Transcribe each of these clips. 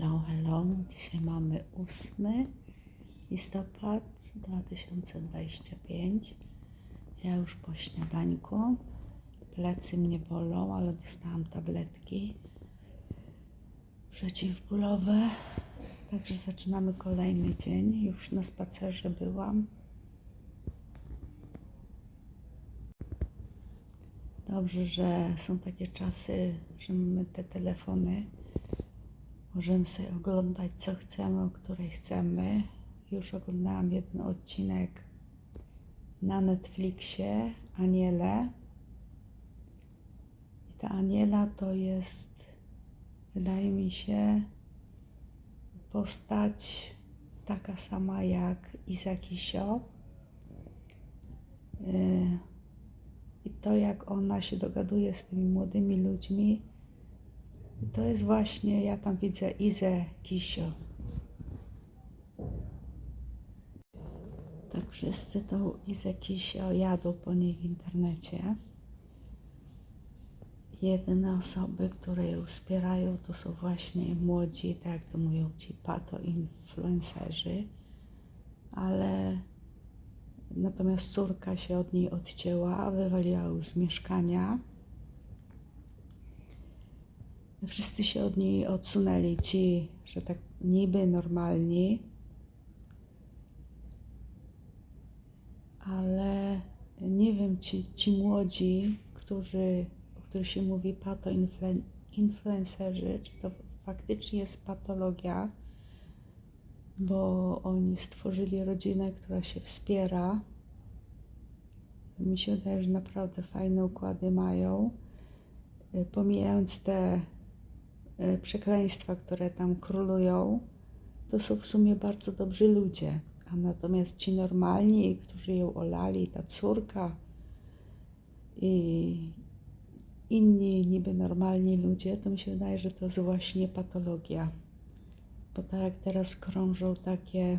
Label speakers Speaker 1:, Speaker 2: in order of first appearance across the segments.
Speaker 1: Hello, hello. Dzisiaj mamy 8 listopad 2025. Ja już po śniadańku. Plecy mnie bolą, ale dostałam tabletki przeciwbólowe. Także zaczynamy kolejny dzień. Już na spacerze byłam. Dobrze, że są takie czasy, że mamy te telefony. Możemy sobie oglądać co chcemy, o której chcemy. Już oglądałam jeden odcinek na Netflixie, Aniele. I ta Aniela to jest, wydaje mi się, postać taka sama jak Iza Kisio. Yy, I to, jak ona się dogaduje z tymi młodymi ludźmi, to jest właśnie, ja tam widzę Izę Kisio. Tak wszyscy tą Izę Kisio jadą po niej w internecie. Jedyne osoby, które ją wspierają, to są właśnie młodzi, tak jak to mówią ci pato-influencerzy, ale natomiast córka się od niej odcięła, wywaliła ją z mieszkania. Wszyscy się od niej odsunęli, ci, że tak niby normalni, ale nie wiem, ci, ci młodzi, którzy, o których się mówi pato-influencerzy, czy to faktycznie jest patologia, bo oni stworzyli rodzinę, która się wspiera. Mi się wydaje, że naprawdę fajne układy mają. Pomijając te przekleństwa, które tam królują, to są w sumie bardzo dobrzy ludzie. A natomiast ci normalni, którzy ją olali, ta córka i inni niby normalni ludzie, to mi się wydaje, że to jest właśnie patologia. Bo tak teraz krążą takie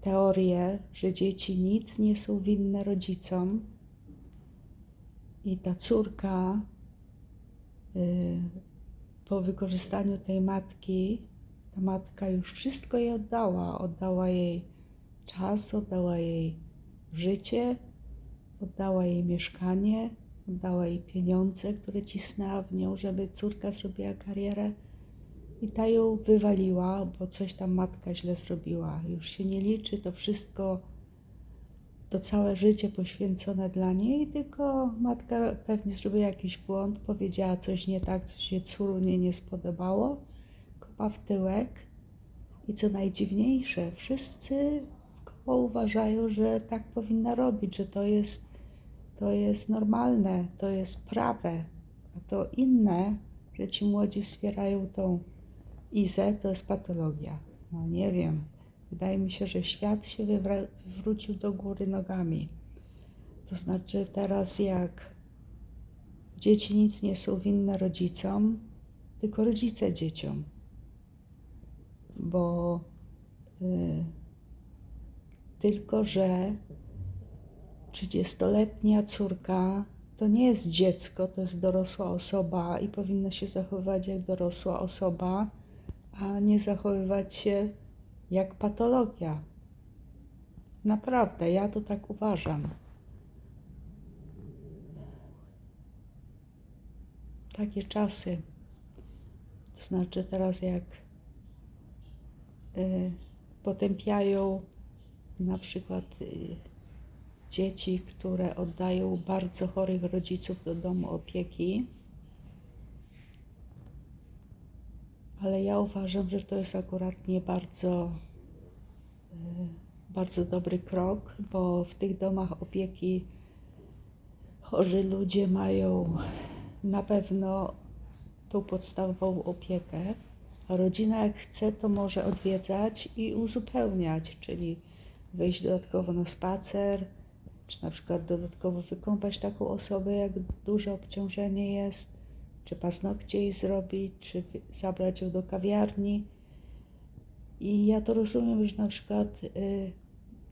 Speaker 1: teorie, że dzieci nic nie są winne rodzicom i ta córka y, po wykorzystaniu tej matki, ta matka już wszystko jej oddała. Oddała jej czas, oddała jej życie, oddała jej mieszkanie, oddała jej pieniądze, które cisnęła w nią, żeby córka zrobiła karierę. I ta ją wywaliła, bo coś tam matka źle zrobiła. Już się nie liczy to wszystko, to całe życie poświęcone dla niej, tylko matka pewnie zrobiła jakiś błąd, powiedziała coś nie tak, co się córunie nie spodobało, kopa w tyłek. I co najdziwniejsze, wszyscy wkoło uważają, że tak powinna robić, że to jest, to jest normalne, to jest prawe, a to inne, że ci młodzi wspierają tą Izę, to jest patologia. No nie wiem. Wydaje mi się, że świat się wywrócił do góry nogami. To znaczy teraz jak dzieci nic nie są winne rodzicom, tylko rodzice dzieciom. Bo y, tylko, że 30-letnia córka to nie jest dziecko, to jest dorosła osoba i powinna się zachowywać jak dorosła osoba, a nie zachowywać się jak patologia. Naprawdę, ja to tak uważam. Takie czasy. To znaczy teraz jak y, potępiają na przykład y, dzieci, które oddają bardzo chorych rodziców do domu opieki, ale ja uważam, że to jest akurat nie bardzo, bardzo dobry krok, bo w tych domach opieki chorzy ludzie mają na pewno tą podstawową opiekę, a rodzina jak chce, to może odwiedzać i uzupełniać, czyli wyjść dodatkowo na spacer, czy na przykład dodatkowo wykąpać taką osobę, jak duże obciążenie jest, czy paznokcie jej zrobić, czy zabrać ją do kawiarni. I ja to rozumiem, że na przykład y,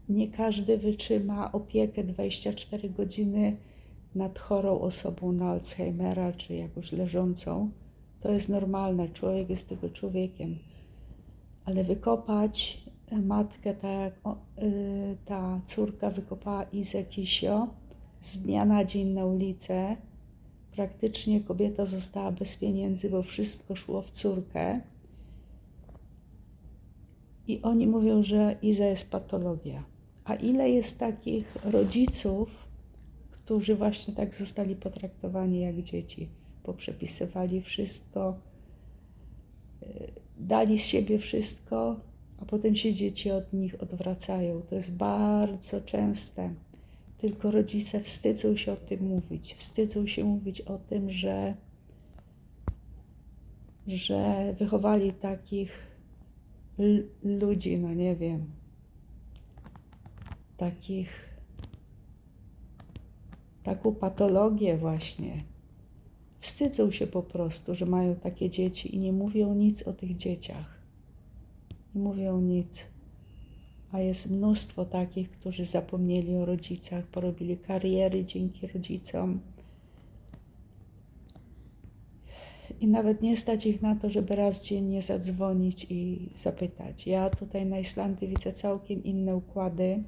Speaker 1: nie każdy wytrzyma opiekę 24 godziny nad chorą osobą na Alzheimera, czy jakąś leżącą. To jest normalne, człowiek jest tylko człowiekiem. ale wykopać matkę, tak jak y, ta córka wykopała Izę Kisio z dnia na dzień na ulicę, praktycznie kobieta została bez pieniędzy, bo wszystko szło w córkę. I oni mówią, że Iza jest patologia. A ile jest takich rodziców, którzy właśnie tak zostali potraktowani jak dzieci? Poprzepisywali wszystko, y, dali z siebie wszystko, a potem się dzieci od nich odwracają. To jest bardzo częste. Tylko rodzice wstydzą się o tym mówić. Wstydzą się mówić o tym, że, że wychowali takich ludzi, no nie wiem, takich, taką patologię właśnie. Wstydzą się po prostu, że mają takie dzieci i nie mówią nic o tych dzieciach. Nie mówią nic. A jest mnóstwo takich, którzy zapomnieli o rodzicach, porobili kariery dzięki rodzicom. I nawet nie stać ich na to, żeby raz dziennie zadzwonić i zapytać. Ja tutaj na Islandii widzę całkiem inne układy.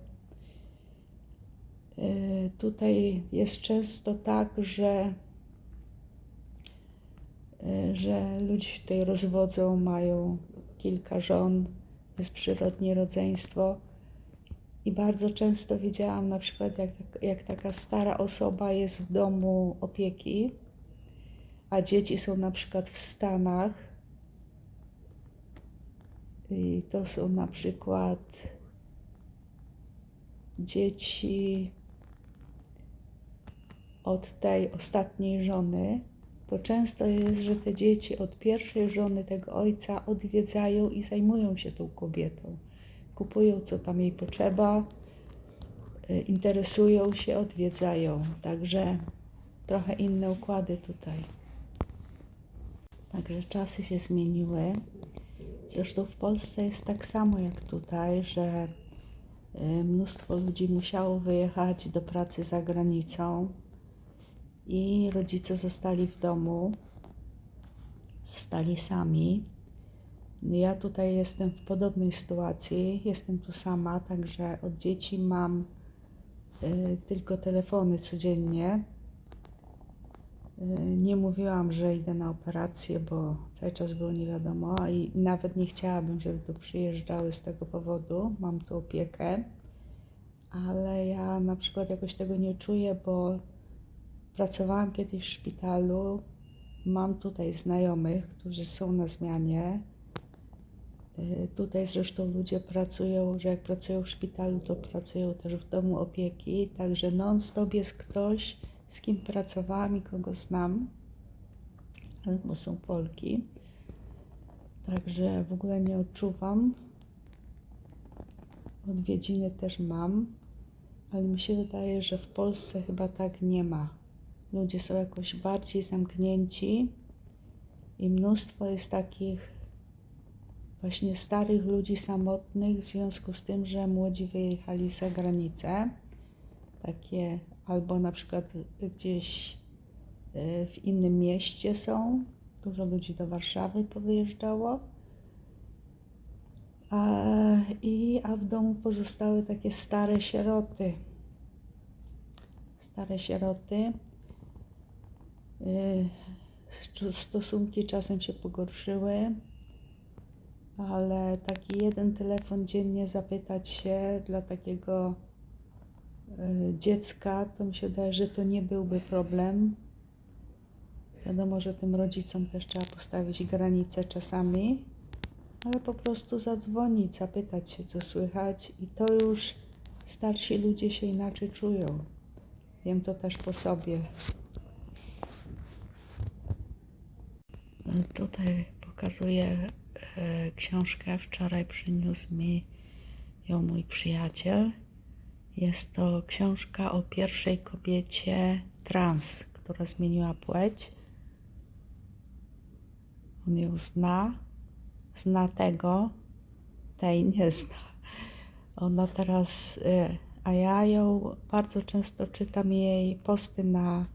Speaker 1: Yy, Tutaj jest często tak, że, yy, że ludzie się tutaj rozwodzą, mają kilka żon, jest przyrodnie rodzeństwo. I bardzo często widziałam na przykład, jak, jak taka stara osoba jest w domu opieki, a dzieci są na przykład w Stanach. I to są na przykład dzieci od tej ostatniej żony, to często jest, że te dzieci od pierwszej żony tego ojca odwiedzają i zajmują się tą kobietą. Kupują, co tam jej potrzeba, y, interesują się, odwiedzają. Także trochę inne układy tutaj. Także czasy się zmieniły. Zresztą w Polsce jest tak samo jak tutaj, że y, mnóstwo ludzi musiało wyjechać do pracy za granicą i rodzice zostali w domu, zostali sami. Ja tutaj jestem w podobnej sytuacji, jestem tu sama, także od dzieci mam y, tylko telefony codziennie. Y, Nie mówiłam, że idę na operację, bo cały czas było nie wiadomo i nawet nie chciałabym, żeby tu przyjeżdżały z tego powodu. Mam tu opiekę, ale ja na przykład jakoś tego nie czuję, bo pracowałam kiedyś w szpitalu. Mam tutaj znajomych, którzy są na zmianie. Y, Tutaj zresztą ludzie pracują, że jak pracują w szpitalu, to pracują też w domu opieki, także non-stop jest ktoś, z kim pracowałam i kogo znam, albo są Polki. Także w ogóle nie odczuwam. Odwiedziny też mam, ale mi się wydaje, że w Polsce chyba tak nie ma. Ludzie są jakoś bardziej zamknięci i mnóstwo jest takich właśnie starych ludzi samotnych w związku z tym, że młodzi wyjechali za granicę. Takie albo na przykład gdzieś y, w innym mieście są. Dużo ludzi do Warszawy powyjeżdżało. A, i, a w domu pozostały takie stare sieroty. Stare sieroty. Y, Stosunki czasem się pogorszyły ale taki jeden telefon dziennie zapytać się dla takiego dziecka, to mi się wydaje, że to nie byłby problem. Wiadomo, że tym rodzicom też trzeba postawić granice czasami, ale po prostu zadzwonić, zapytać się, co słychać, i to już starsi ludzie się inaczej czują. Wiem to też po sobie. Tutaj pokazuję e, książkę. Wczoraj przyniósł mi ją mój przyjaciel. Jest to książka o pierwszej kobiecie trans, która zmieniła płeć. On ją zna, zna tego, tej nie zna. Ona teraz, e, a ja ją bardzo często czytam jej posty na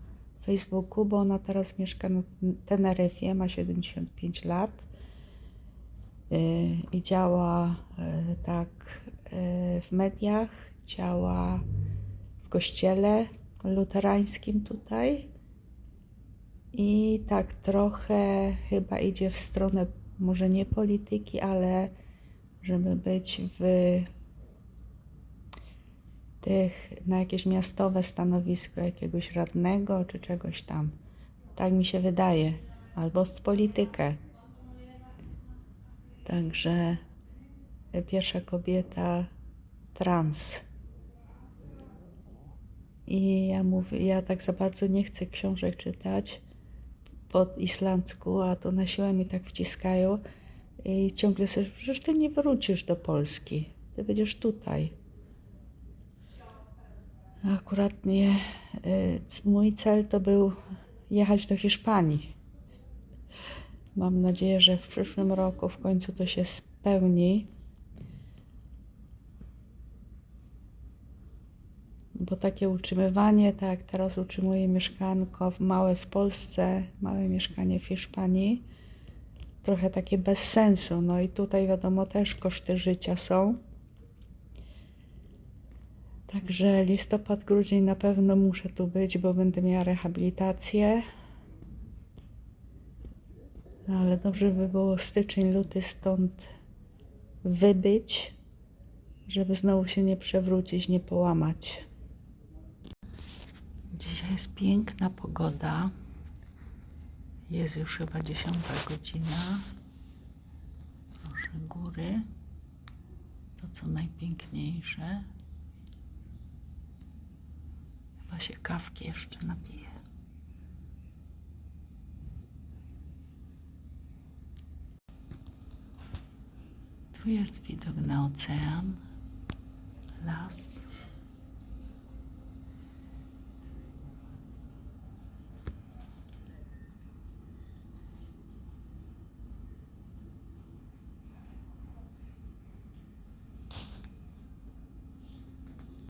Speaker 1: Facebooku, bo ona teraz mieszka na Teneryfie, ma 75 lat. y, i działa y, tak y, w mediach, działa w kościele luterańskim tutaj i tak trochę chyba idzie w stronę może nie polityki, ale żeby być w tych na jakieś miastowe stanowisko jakiegoś radnego czy czegoś tam. Tak mi się wydaje. Albo w politykę. Także pierwsza kobieta trans. I ja mówię, ja tak za bardzo nie chcę książek czytać po islandzku, a to na siłę mi tak wciskają. I ciągle sobie, przecież ty nie wrócisz do Polski. Ty będziesz tutaj. Akurat nie. c- Mój cel to był jechać do Hiszpanii. Mam nadzieję, że w przyszłym roku w końcu to się spełni. Bo takie utrzymywanie, tak jak teraz utrzymuje mieszkanko małe w Polsce, małe mieszkanie w Hiszpanii, trochę takie bez sensu. No i tutaj wiadomo też koszty życia są. Także listopad, grudzień na pewno muszę tu być, bo będę miała rehabilitację. No ale dobrze by było styczeń, luty stąd wybyć, żeby znowu się nie przewrócić, nie połamać. Dzisiaj jest piękna pogoda. Jest już chyba dziesiąta godzina. Proszę góry. To co najpiękniejsze. Chyba się kawki jeszcze napiję. Tu jest widok na ocean, las.